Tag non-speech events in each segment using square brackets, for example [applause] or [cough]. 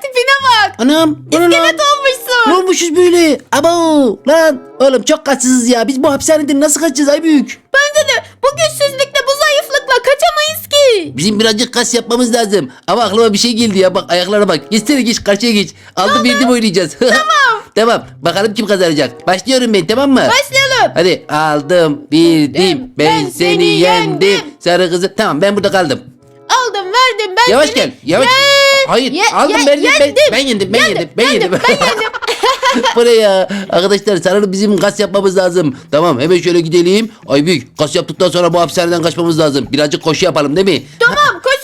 tipine bak. Anam. İskelet olmuşsun. Ne olmuşuz böyle? Abo lan. Oğlum çok kaçsızız ya. Biz bu hapishaneden nasıl kaçacağız ay büyük? Bence de bu güçsüzlükle bu zayıflıkla kaçamayız ki. Bizim birazcık kas yapmamız lazım. Ama aklıma bir şey geldi ya. Bak ayaklara bak. Geçsene geç karşıya geç. Aldı verdim oynayacağız. [laughs] tamam. tamam. Bakalım kim kazanacak. Başlıyorum ben tamam mı? Başlayalım. Hadi aldım bildim ben, seni yendim. Sarı kızı tamam ben burada kaldım. Aldım verdim ben Yavaş seni. gel yavaş. Ye- Hayır ye- aldım ye- ben, yendim. ben yendim ben Yendim, ben yendim, ben yendim. [laughs] [laughs] Buraya arkadaşlar sanırım bizim kas yapmamız lazım. Tamam hemen şöyle gidelim. Ay büyük kas yaptıktan sonra bu hapishaneden kaçmamız lazım. Birazcık koşu yapalım değil mi? tamam koşalım.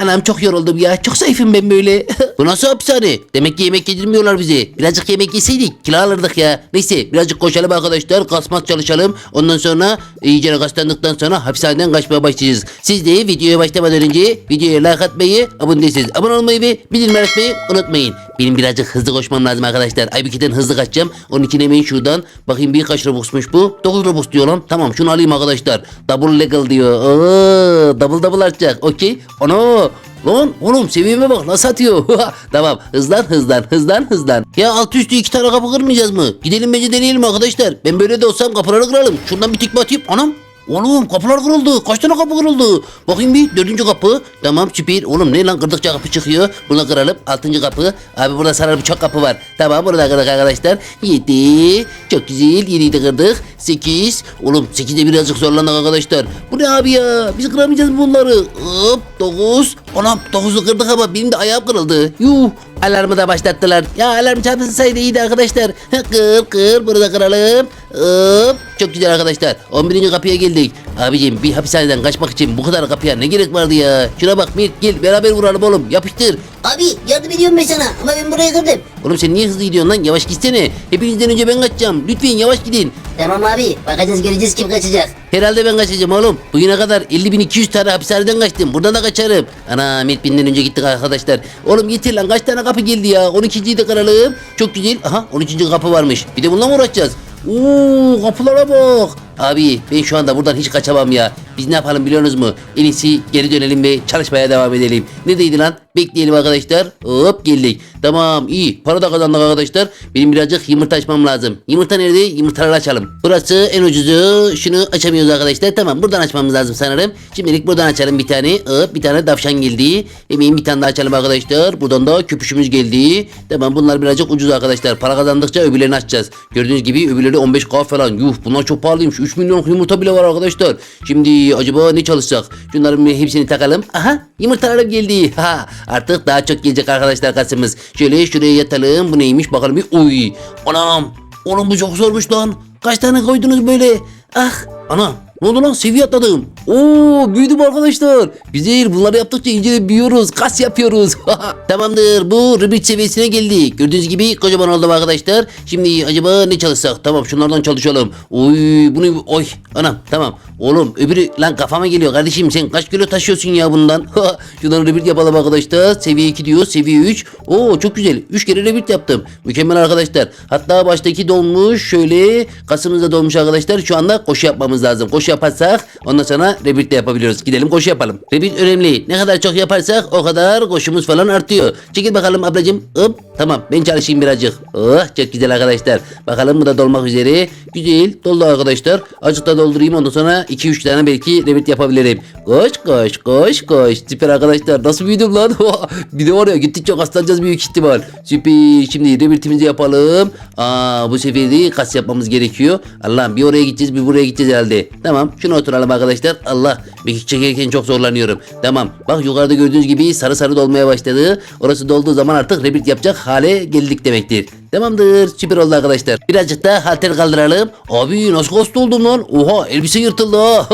Anam çok yoruldum ya. Çok zayıfım ben böyle. [laughs] Bu nasıl hapishane? Demek ki yemek yedirmiyorlar bize. Birazcık yemek yeseydik kilo alırdık ya. Neyse birazcık koşalım arkadaşlar. Kasmak çalışalım. Ondan sonra iyice kaslandıktan sonra hapishaneden kaçmaya başlayacağız. Siz de videoya başlamadan önce videoya like atmayı, abone değilseniz abone olmayı ve bildirim açmayı unutmayın. Benim birazcık hızlı koşmam lazım arkadaşlar. Aybüke'den hızlı kaçacağım. Onun için hemen şuradan. Bakayım bir kaç Robux'muş bu? 9 Robux diyor lan. Tamam şunu alayım arkadaşlar. Double legal diyor. Oo, double double artacak. Okey. Ono. Lan oğlum seviyeme bak nasıl atıyor. [laughs] tamam hızlan hızlan hızlan hızlan. Ya alt üstü iki tane kapı kırmayacağız mı? Gidelim bence deneyelim arkadaşlar. Ben böyle de olsam kapıları kıralım. Şuradan bir tikme atayım. Anam Oğlum kapılar kırıldı. Kaç tane kapı kırıldı? Bakayım bir dördüncü kapı. Tamam süper. Oğlum ne lan kırdıkça kapı çıkıyor. Bunu kıralım. Altıncı kapı. Abi burada sarı bir çok kapı var. Tamam burada kırdık arkadaşlar. Yedi. Çok güzel. Yediyi de kırdık. Sekiz. Oğlum sekizde birazcık zorlandık arkadaşlar. Bu ne abi ya? Biz kıramayacağız bunları. Hop. Dokuz. Anam dokuzu kırdık ama benim de ayağım kırıldı. Yuh. Alarmı da başlattılar. Ya alarm çalışsaydı iyiydi arkadaşlar. Kır kır bunu da kıralım. Hop. Çok güzel arkadaşlar. 11. kapıya geldik. Abicim bir hapishaneden kaçmak için bu kadar kapıya ne gerek vardı ya? Şuna bak Mert gel beraber vuralım oğlum. Yapıştır. Abi yardım ediyorum ben sana ama ben buraya kırdım. Oğlum sen niye hızlı gidiyorsun lan? Yavaş gitsene. Hepinizden önce ben kaçacağım. Lütfen yavaş gidin. Tamam abi bakacağız göreceğiz kim kaçacak. Herhalde ben kaçacağım oğlum. Bugüne kadar 50.200 tane hapishaneden kaçtım. Buradan da kaçarım. Ana Mert binden önce gittik arkadaşlar. Oğlum yeter lan kaç tane kapı geldi ya. 12.yi de kıralım. Çok güzel. Aha 13. kapı varmış. Bir de bununla mı uğraşacağız? Oo kapılara bak. Abi ben şu anda buradan hiç kaçamam ya. Biz ne yapalım biliyorsunuz mu? En iyisi geri dönelim ve çalışmaya devam edelim. Neredeydi lan? Bekleyelim arkadaşlar. Hop geldik. Tamam iyi. Para da kazandık arkadaşlar. Benim birazcık yumurta açmam lazım. Yumurta nerede? Yumurtaları açalım. Burası en ucuzu. Şunu açamıyoruz arkadaşlar. Tamam buradan açmamız lazım sanırım. Şimdilik buradan açalım bir tane. Hop bir tane davşan geldi. Hemen bir tane daha açalım arkadaşlar. Buradan da köpüşümüz geldi. Tamam bunlar birazcık ucuz arkadaşlar. Para kazandıkça öbürlerini açacağız. Gördüğünüz gibi öbürleri 15k falan. Yuh bunlar çok pahalıymış. 3 milyon yumurta bile var arkadaşlar. Şimdi acaba ne çalışacak? Şunların hepsini takalım. Aha yumurtalarım geldi. [laughs] Ha artık daha çok gelecek arkadaşlar kasımız. Şöyle şuraya yatalım. Bu neymiş bakalım. Uy. Anam. Oğlum bu çok zormuş lan. Kaç tane koydunuz böyle? Ah. Ana. Ne oldu lan? Seviye atladım. Oo büyüdüm arkadaşlar. Güzel. Bunları yaptıkça iyice büyüyoruz. Kas yapıyoruz. [laughs] Tamamdır. Bu Rubik seviyesine geldik. Gördüğünüz gibi kocaman oldum arkadaşlar. Şimdi acaba ne çalışsak? Tamam şunlardan çalışalım. Oy bunu oy anam tamam. Oğlum öbürü lan kafama geliyor kardeşim sen kaç kilo taşıyorsun ya bundan? [laughs] Şuradan rebit yapalım arkadaşlar. Seviye 2 diyor. Seviye 3. Oo çok güzel. 3 kere rebit yaptım. Mükemmel arkadaşlar. Hatta baştaki dolmuş. Şöyle kasımızda dolmuş arkadaşlar. Şu anda koşu yapmamız lazım. Koşu yaparsak ondan sonra rebit de yapabiliyoruz. Gidelim koşu yapalım. Rebit önemli. Ne kadar çok yaparsak o kadar koşumuz falan artıyor. Çekil bakalım ablacığım. Hop. Tamam ben çalışayım birazcık. Oh çok güzel arkadaşlar. Bakalım bu da dolmak üzere. Güzel doldu arkadaşlar. Azıcık da doldurayım ondan sonra 2-3 tane belki rebit yapabilirim. Koş koş koş koş. Süper arkadaşlar. Nasıl büyüdüm lan? [laughs] bir de var ya gittikçe kaslanacağız büyük ihtimal. Süper. Şimdi rebitimizi yapalım. Aa bu sefer de kas yapmamız gerekiyor. Allah'ım bir oraya gideceğiz bir buraya gideceğiz herhalde. Tamam şunu oturalım arkadaşlar. Allah mekik çekerken çok zorlanıyorum. Tamam bak yukarıda gördüğünüz gibi sarı sarı dolmaya başladı. Orası dolduğu zaman artık rebit yapacak hale geldik demektir. Tamamdır süper oldu arkadaşlar. Birazcık da halter kaldıralım. Abi nasıl kaslı oldum lan? Oha elbise yırtıldı. [laughs]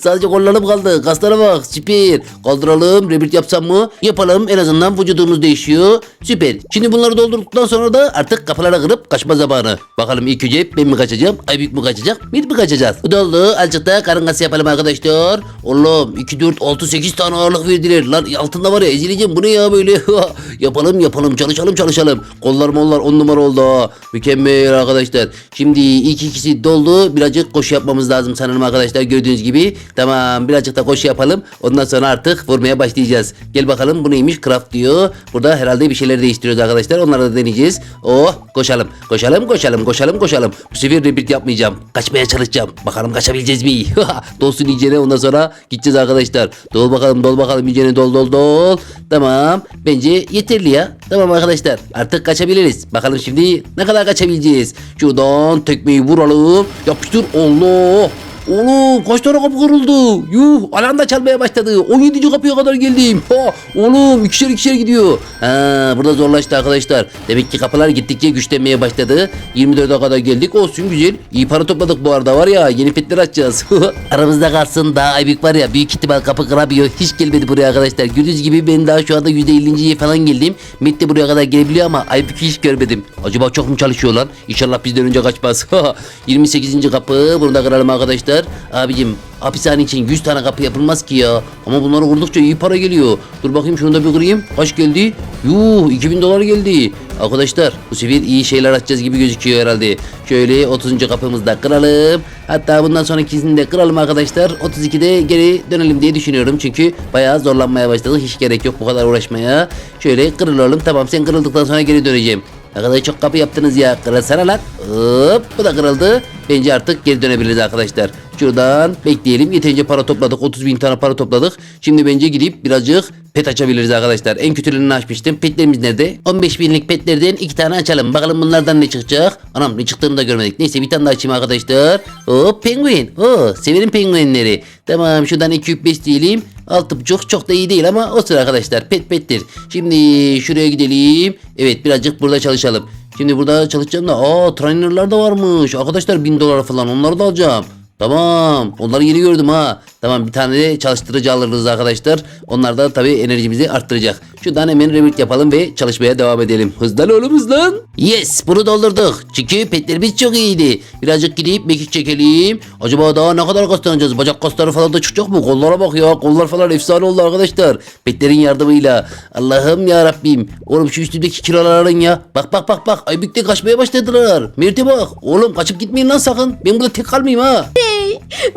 Sadece kollarım kaldı. Kaslara bak süper. Kaldıralım rebit yapsam mı? Yapalım en azından vücudumuz değişiyor. Süper. Şimdi bunları doldurduktan sonra da artık kapılara kırıp kaçma zamanı. Bakalım ilk önce ben mi kaçacağım? Aybük mü kaçacak? Bir mi kaçacağız? Bu doldu. Azıcık da karın kası yapalım arkadaşlar. Oğlum 2, 4, 6, 8 tane ağırlık verdiler. Lan altında var ya ezileceğim. Bu ne ya böyle? [laughs] yapalım yapalım çalışalım çalışalım. Kollar mollar on numara oldu. Mükemmel arkadaşlar. Şimdi ilk ikisi doldu. Birazcık koşu yapmamız lazım sanırım arkadaşlar. Gördüğünüz gibi. Tamam birazcık da koşu yapalım. Ondan sonra artık vurmaya başlayacağız. Gel bakalım bu neymiş? Craft diyor. Burada herhalde bir şeyler değiştiriyoruz arkadaşlar. Onları da deneyeceğiz. Oh koşalım. Koşalım koşalım koşalım koşalım. Bu sefer repeat yapmayacağım. Kaçmaya çalışacağım. Bakalım kaçabileceğiz mi? [laughs] Dolsun iyicene ondan sonra gideceğiz arkadaşlar. Dol bakalım dol bakalım iyicene dol dol dol. Tamam. Bence yeterli ya. Tamam arkadaşlar. Artık kaçabiliriz. Bakalım şimdi ne kadar kaçabileceğiz. Şuradan tekmeyi vuralım. Yapıştır. Allah. Oğlum kaç tane kapı kırıldı? Yuh alarm da çalmaya başladı. 17. kapıya kadar geldim. Ha, oğlum ikişer ikişer gidiyor. Ha, burada zorlaştı arkadaşlar. Demek ki kapılar gittikçe güçlenmeye başladı. 24'e kadar geldik olsun güzel. İyi para topladık bu arada var ya yeni petler açacağız. [laughs] Aramızda kalsın daha Aybük var ya büyük ihtimal kapı kıramıyor. Hiç gelmedi buraya arkadaşlar. Gördüğünüz gibi ben daha şu anda %50'ye falan geldim. Met de buraya kadar gelebiliyor ama Aybük'ü hiç görmedim. Acaba çok mu çalışıyor lan? İnşallah bizden önce kaçmaz. [laughs] 28. kapı. Bunu da kıralım arkadaşlar. Abicim hapishane için 100 tane kapı yapılmaz ki ya. Ama bunları vurdukça iyi para geliyor. Dur bakayım şunu da bir kırayım. Kaç geldi? Yuh 2000 dolar geldi. Arkadaşlar bu sefer iyi şeyler açacağız gibi gözüküyor herhalde. Şöyle 30. kapımızı da kıralım. Hatta bundan sonrakisini de kıralım arkadaşlar. 32'de geri dönelim diye düşünüyorum. Çünkü bayağı zorlanmaya başladık. Hiç gerek yok bu kadar uğraşmaya. Şöyle kırılalım. Tamam sen kırıldıktan sonra geri döneceğim. Ne kadar çok kapı yaptınız ya. Kırılsana lan. Hop bu da kırıldı. Bence artık geri dönebiliriz arkadaşlar. Şuradan bekleyelim. Yeterince para topladık. 30 bin tane para topladık. Şimdi bence gidip birazcık pet açabiliriz arkadaşlar. En kötülerini açmıştım. Petlerimiz nerede? 15 binlik petlerden iki tane açalım. Bakalım bunlardan ne çıkacak? Anam ne çıktığını da görmedik. Neyse bir tane daha açayım arkadaşlar. Hop penguin. Oo, severim penguenleri. Tamam şuradan 205 diyelim. Altı buçuk çok da iyi değil ama olsun arkadaşlar. Pet pettir. Şimdi şuraya gidelim. Evet birazcık burada çalışalım. Şimdi burada çalışacağım da aa trainerlar da varmış. Arkadaşlar 1000 dolar falan onları da alacağım. Tamam. Onları yeni gördüm ha. Tamam bir tane de çalıştırıcı alırız arkadaşlar. Onlar da tabii enerjimizi arttıracak. Şuradan hemen rebuild yapalım ve çalışmaya devam edelim. Hızlan oğlum hızlan. Yes bunu doldurduk. Çünkü petlerimiz çok iyiydi. Birazcık gidip mekik çekelim. Acaba daha ne kadar kazanacağız? Bacak kasları falan da çıkacak mı? Kollara bak ya. Kollar falan efsane oldu arkadaşlar. Petlerin yardımıyla. Allah'ım ya Rabbim. Oğlum şu üstündeki kiloların ya. Bak bak bak bak. Aybük'te kaçmaya başladılar. Mert'e bak. Oğlum kaçıp gitmeyin lan sakın. Ben burada tek kalmayayım ha.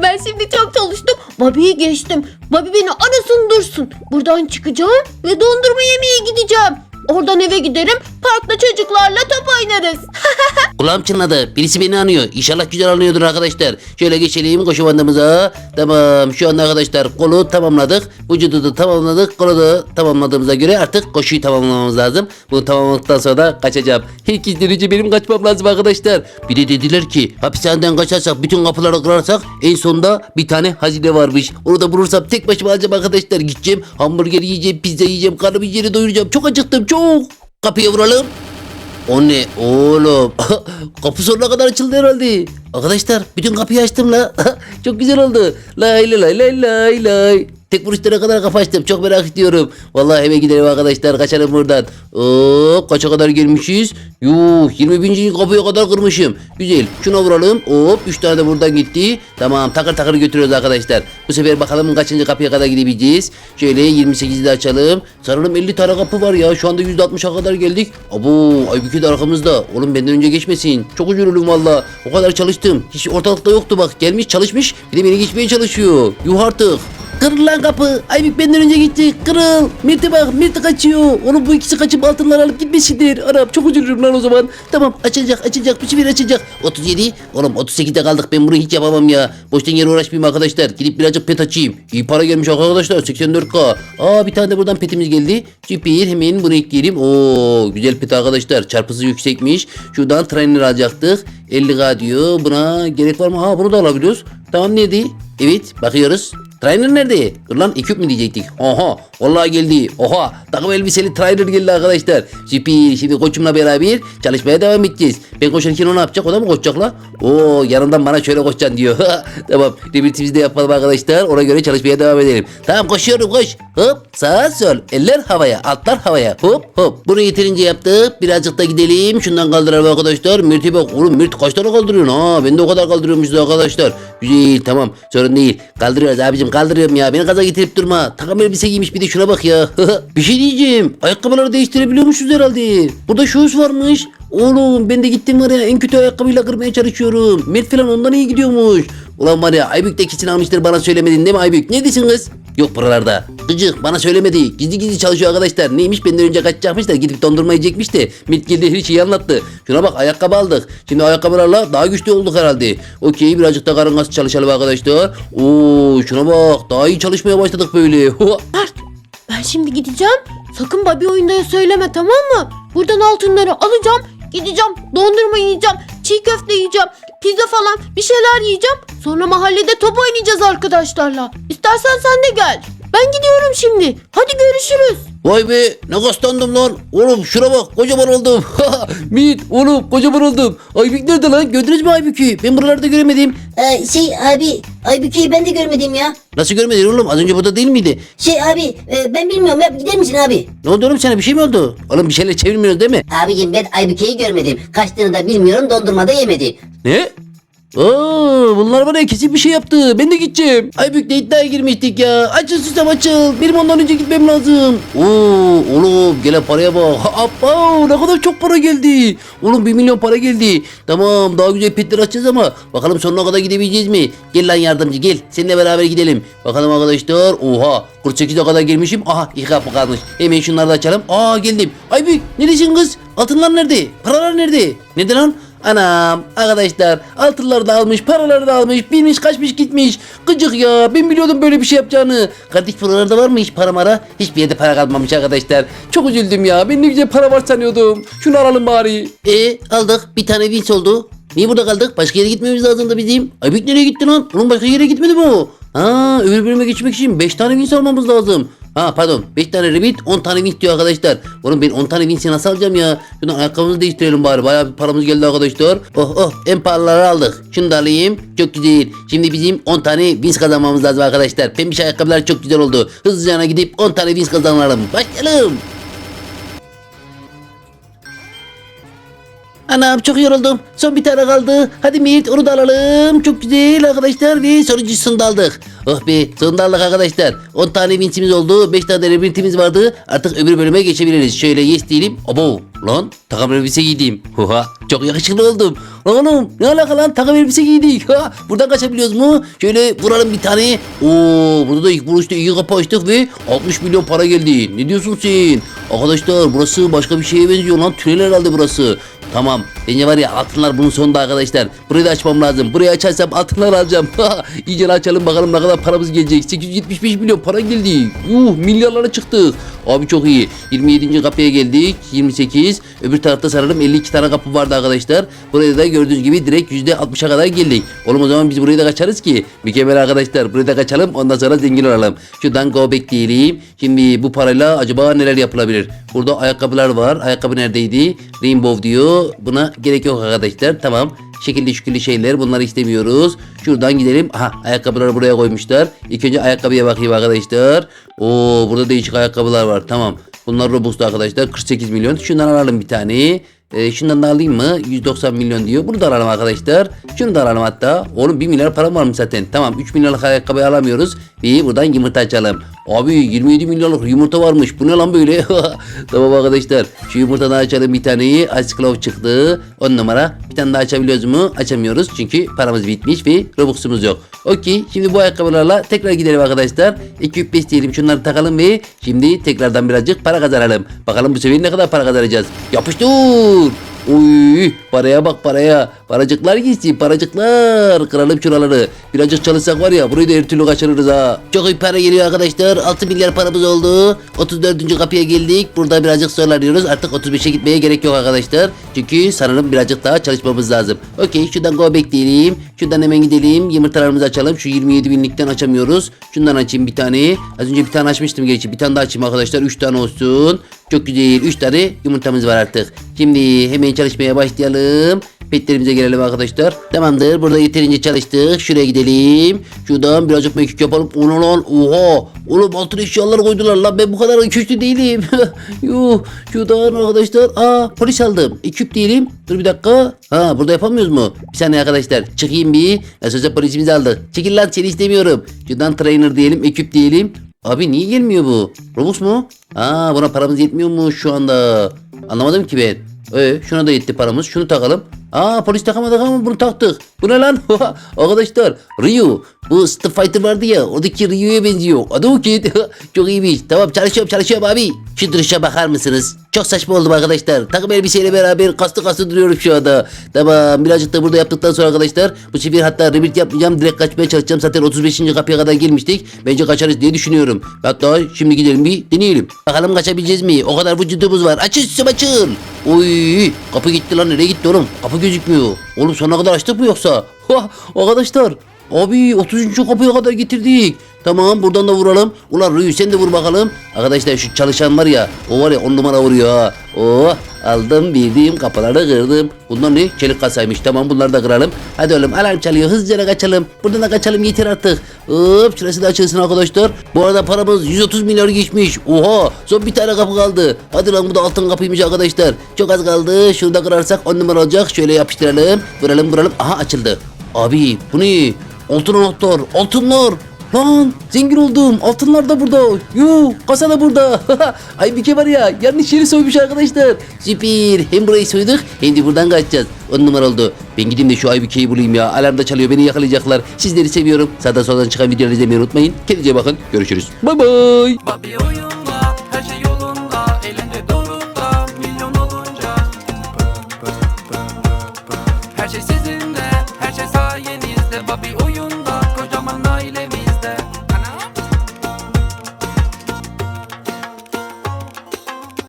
Ben şimdi çok çalıştım. Bobby'yi geçtim. Bobby beni arasın dursun. Buradan çıkacağım ve dondurma yemeye gideceğim. Oradan eve giderim. Parkta çocuklarla top oynarız. [laughs] Kulağım çınladı. Birisi beni anıyor. İnşallah güzel anlıyordur arkadaşlar. Şöyle geçelim koşu bandımıza. Tamam şu anda arkadaşlar kolu tamamladık. Vücudu da tamamladık. Kolu da tamamladığımıza göre artık koşuyu tamamlamamız lazım. Bunu tamamladıktan sonra da kaçacağım. Herkesten önce benim kaçmam lazım arkadaşlar. Bir de dediler ki hapishaneden kaçarsak bütün kapıları kırarsak en sonunda bir tane hazine varmış. Onu da bulursam tek başıma alacağım arkadaşlar. Gideceğim hamburger yiyeceğim pizza yiyeceğim karnımı yeri doyuracağım. Çok acıktım çok. Kapıya vuralım. O ne oğlum? [laughs] Kapı sonuna kadar açıldı herhalde. Arkadaşlar bütün kapıyı açtım la. [laughs] Çok güzel oldu. Lay lay lay lay lay. Tek vuruşlara kadar kapı açtım. Çok merak ediyorum. Vallahi eve gidelim arkadaşlar. Kaçalım buradan. Hop kaça kadar gelmişiz? Yuh 21. kapıya kadar kırmışım. Güzel. Şuna vuralım. Hop 3 tane de buradan gitti. Tamam takır takır götürüyoruz arkadaşlar. Bu sefer bakalım kaçıncı kapıya kadar gidebileceğiz. Şöyle 28'i de açalım. Sanırım 50 tane kapı var ya. Şu anda %60'a kadar geldik. Abo Aybüke de arkamızda. Oğlum benden önce geçmesin. Çok üzülürüm valla. O kadar çalıştım. Hiç ortalıkta yoktu bak. Gelmiş çalışmış. Bir de beni geçmeye çalışıyor. Yuh artık. Kırıl lan kapı. Aybük benden önce gitti. Kırıl. Mirt'e bak. Mirt kaçıyor. Oğlum bu ikisi kaçıp altınları alıp gitmesindir. Arap çok üzülürüm lan o zaman. Tamam açılacak açılacak. Bu sefer açılacak. 37. Oğlum 38'de kaldık. Ben bunu hiç yapamam ya. Boştan yere uğraşmayayım arkadaşlar. Gidip birazcık pet açayım. İyi para gelmiş arkadaşlar. 84k. Aa bir tane de buradan petimiz geldi. Süper. Hemen bunu ekleyelim. Oo güzel pet arkadaşlar. Çarpısı yüksekmiş. Şuradan trainer alacaktık. 50k diyor. Buna gerek var mı? Ha bunu da alabiliyoruz. Tamam neydi? Evet bakıyoruz. Trainer nerede? Lan ekip mi diyecektik? Oha vallahi geldi. Oha takım elbiseli trainer geldi arkadaşlar. Süper şimdi koçumla beraber çalışmaya devam edeceğiz. Ben koşarken o ne yapacak? O da mı koşacak la? Oo yanından bana şöyle koşacaksın diyor. [laughs] tamam rebirtimizi de yapalım arkadaşlar. Ona göre çalışmaya devam edelim. Tamam koşuyorum koş. Hop sağa sol. Eller havaya altlar havaya. Hop hop. Bunu yeterince yaptık. Birazcık da gidelim. Şundan kaldıralım arkadaşlar. Mirt'e bak. Oğlum Mirt kaç tane kaldırıyorsun? Ha ben de o kadar kaldırıyormuşuz arkadaşlar. Güzel tamam sorun değil. Kaldırıyoruz abicim kaldırıyorum ya. Beni gaza getirip durma. Takım elbise giymiş bir de şuna bak ya. [laughs] bir şey diyeceğim. Ayakkabıları değiştirebiliyormuşuz herhalde. Burada shoes varmış. Oğlum ben de gittim var ya en kötü ayakkabıyla kırmaya çalışıyorum. Mert falan ondan iyi gidiyormuş. Ulan var ya Aybük de kesin almıştır bana söylemedin değil mi Aybük? Ne diyorsun kız? Yok buralarda. Gıcık bana söylemedi. Gizli gizli çalışıyor arkadaşlar. Neymiş benden önce kaçacakmış da gidip dondurma yiyecekmiş de. Mert geldi her şeyi anlattı. Şuna bak ayakkabı aldık. Şimdi ayakkabılarla daha güçlü olduk herhalde. Okey birazcık da karın kası çalışalım arkadaşlar. Oo şuna bak daha iyi çalışmaya başladık böyle. [laughs] Mert ben şimdi gideceğim. Sakın Bobby oyundaya söyleme tamam mı? Buradan altınları alacağım. Gideceğim dondurma yiyeceğim. Çiğ köfte yiyeceğim. Pizza falan bir şeyler yiyeceğim. Sonra mahallede top oynayacağız arkadaşlarla. İstersen sen de gel. Ben gidiyorum şimdi. Hadi görüşürüz. Vay be ne kıskandım lan. Oğlum şuna bak kocaman oldum. [laughs] Mit oğlum kocaman oldum. Aybük nerede lan? Gördünüz mü Aybük'ü? Ben buralarda göremedim. Ee, şey abi Aybüke'yi ben de görmedim ya. Nasıl görmedin oğlum? Az önce burada değil miydi? Şey abi e, ben bilmiyorum ya gider misin abi? Ne oldu oğlum sana bir şey mi oldu? Oğlum bir şeyler çevirmiyoruz değil mi? Abicim ben Aybüke'yi görmedim. Kaçtığını da bilmiyorum dondurma da yemedi. Ne? Aa, bunlar bana kesin bir şey yaptı. Ben de gideceğim. Aybük'le iddiaya girmiştik ya. Açıl susam açıl. Benim ondan önce gitmem lazım. Oo, oğlum gelen paraya bak. Abba ne kadar çok para geldi. Oğlum bir milyon para geldi. Tamam daha güzel petler açacağız ama bakalım sonuna kadar gidebileceğiz mi? Gel lan yardımcı gel. Seninle beraber gidelim. Bakalım arkadaşlar. Oha 48'e kadar gelmişim. Aha iki kapı kalmış. Hemen şunları da açalım. Aa geldim. Aybük neredesin kız? Altınlar nerede? Paralar nerede? Nerede lan? Anam arkadaşlar altınları da almış paraları da almış bilmiş kaçmış gitmiş. Gıcık ya ben biliyordum böyle bir şey yapacağını. Kardeş buralarda var mı hiç para mara. Hiçbir yerde para kalmamış arkadaşlar. Çok üzüldüm ya ben ne güzel para var sanıyordum. Şunu alalım bari. E aldık bir tane vinç oldu. Niye burada kaldık? Başka yere gitmemiz lazımdı bizim. Aybük nereye gitti lan? Onun başka yere gitmedi mi o? Ha öbür bölüme geçmek için 5 tane vinç almamız lazım Ha pardon 5 tane rebit 10 tane wins diyor arkadaşlar. Oğlum ben 10 tane wins'i nasıl alacağım ya? Şuradan ayakkabımızı değiştirelim bari. Bayağı bir paramız geldi arkadaşlar. Oh oh en pahalıları aldık. Şunu da alayım. Çok güzel. Şimdi bizim 10 tane wins kazanmamız lazım arkadaşlar. Pembiş ayakkabılar çok güzel oldu. Hızlıca gidip 10 tane wins kazanalım. Başlayalım. Anam çok yoruldum. Son bir tane kaldı. Hadi Mirt onu da alalım. Çok güzel arkadaşlar ve sonuncusunu da aldık. Oh be sonunda aldık arkadaşlar. 10 tane vinsimiz oldu. 5 tane rebirtimiz vardı. Artık öbür bölüme geçebiliriz. Şöyle yes diyelim. Abo lan takım elbise giydim. Oha çok yakışıklı oldum. Oğlum ne alaka lan takım elbise giydik. Ha, buradan kaçabiliyoruz mu? Şöyle vuralım bir tane. Oo burada da ilk vuruşta iyi kapı açtık ve 60 milyon para geldi. Ne diyorsun sen? Arkadaşlar burası başka bir şeye benziyor lan. Tünel herhalde burası. Tamam. Bence var ya altınlar bunun sonunda arkadaşlar. Burayı da açmam lazım. Burayı açarsam altınlar alacağım. [laughs] İyice açalım bakalım ne kadar paramız gelecek. 875 milyon para geldi. Yuh milyarlara çıktık. Abi çok iyi. 27. kapıya geldik. 28. Öbür tarafta sanırım 52 tane kapı vardı arkadaşlar. Buraya da gördüğünüz gibi direkt %60'a kadar geldik. Oğlum o zaman biz burayı da kaçarız ki. Mükemmel arkadaşlar. Burayı da kaçalım. Ondan sonra zengin olalım. Şuradan go back diyelim. Şimdi bu parayla acaba neler yapılabilir? Burada ayakkabılar var. Ayakkabı neredeydi? Rainbow diyor. Buna gerek yok arkadaşlar. Tamam. Şekilli şükürlü şeyler bunları istemiyoruz. Şuradan gidelim. Aha ayakkabıları buraya koymuşlar. İlk önce ayakkabıya bakayım arkadaşlar. Oo burada değişik ayakkabılar var. Tamam. Bunlar Robux'ta arkadaşlar. 48 milyon. Şundan alalım bir tane. Ee, şundan da alayım mı? 190 milyon diyor. Bunu da alalım arkadaşlar. Şunu da alalım hatta. Oğlum 1 milyar param varmış zaten. Tamam 3 milyarlık ayakkabı alamıyoruz. Ve buradan yumurta açalım. Abi 27 milyarlık yumurta varmış. Bu ne lan böyle? [laughs] tamam arkadaşlar. Şu yumurtadan açalım bir taneyi. Ice Claw çıktı. 10 numara. Bir tane daha açabiliyoruz mu? Açamıyoruz. Çünkü paramız bitmiş ve Robux'umuz yok. Okey. Şimdi bu ayakkabılarla tekrar gidelim arkadaşlar. 205 diyelim. Şunları takalım ve şimdi tekrardan birazcık para kazanalım. Bakalım bu sefer ne kadar para kazanacağız. Yapıştır. Uy paraya bak paraya. Paracıklar gitsin paracıklar. Kıralım şuraları. Birazcık çalışsak var ya burayı da her türlü kaçırırız ha. Çok iyi para geliyor arkadaşlar. 6 milyar paramız oldu. 34. kapıya geldik. Burada birazcık zorlanıyoruz. Artık 35'e gitmeye gerek yok arkadaşlar. Çünkü sanırım birazcık daha çalışmamız lazım. Okey şuradan go back diyelim. Şuradan hemen gidelim. Yumurtalarımızı açalım. Şu 27 binlikten açamıyoruz. Şundan açayım bir tane. Az önce bir tane açmıştım gerçi. Bir tane daha açayım arkadaşlar. 3 tane olsun. Çok güzel. 3 tane yumurtamız var artık. Şimdi hemen çalışmaya başlayalım. Petlerimize gelelim arkadaşlar. Tamamdır. Burada yeterince çalıştık. Şuraya gidelim. Şuradan birazcık mekik yapalım. Onu lan. Oha. Oğlum altın eşyalar koydular lan. Ben bu kadar güçlü değilim. [laughs] Yuh. Şuradan arkadaşlar. Aa polis aldım. Ekip diyelim. Dur bir dakika. Ha burada yapamıyoruz mu? Bir saniye arkadaşlar. Çıkayım bir. Nasılsa polisimizi aldık. Çekil lan seni istemiyorum. Şuradan trainer diyelim. Ekip diyelim. Abi niye gelmiyor bu? Robux mu? Aa buna paramız yetmiyor mu şu anda? Anlamadım ki ben. Ee, şuna da yetti paramız. Şunu takalım. Aa polis takamadık ama bunu taktık. Bu ne lan? [laughs] Arkadaşlar Ryu. Bu Street Fighter vardı ya. Oradaki Ryu'ya benziyor. Adı o ki. [laughs] Çok iyiymiş. Tamam çalışıyorum çalışıyorum abi. Şu duruşa bakar mısınız? Çok saçma oldum arkadaşlar. Takım elbiseyle beraber kastı kastı duruyorum şu anda. Tamam birazcık da burada yaptıktan sonra arkadaşlar. Bu sefer hatta rebuild yapmayacağım. Direkt kaçmaya çalışacağım. Zaten 35. kapıya kadar gelmiştik. Bence kaçarız diye düşünüyorum. Hatta şimdi gidelim bir deneyelim. Bakalım kaçabileceğiz mi? O kadar vücudumuz var. Açın üstüm açın. Oy kapı gitti lan nereye gitti oğlum? Kapı gözükmüyor. Oğlum sonuna kadar açtık mı yoksa? [laughs] Ha, arkadaşlar Abi 30. kapıya kadar getirdik. Tamam buradan da vuralım. Ulan Rüyü sen de vur bakalım. Arkadaşlar şu çalışan var ya o var ya on numara vuruyor ha. Oh aldım bildiğim kapıları kırdım. Bunlar ne? Çelik kasaymış. Tamam bunları da kıralım. Hadi oğlum alarm çalıyor hızlıca kaçalım. Buradan da kaçalım yeter artık. Hop şurası da açılsın arkadaşlar. Bu arada paramız 130 milyar geçmiş. Oha son bir tane kapı kaldı. Hadi lan bu da altın kapıymış arkadaşlar. Çok az kaldı. Şunu da kırarsak on numara olacak. Şöyle yapıştıralım. Vuralım vuralım. Aha açıldı. Abi bu ne? Altın anahtar, altınlar. Lan zengin oldum. Altınlar da burada. Yuh kasa da burada. [laughs] Ay bir var ya yanlış yeri soymuş arkadaşlar. Süper. Hem burayı soyduk hem de buradan kaçacağız. On numara oldu. Ben gideyim de şu Aybüke'yi bulayım ya. Alarm da çalıyor beni yakalayacaklar. Sizleri seviyorum. Sağdan soldan çıkan videoları izlemeyi unutmayın. Kendinize bakın. Görüşürüz. Oh, you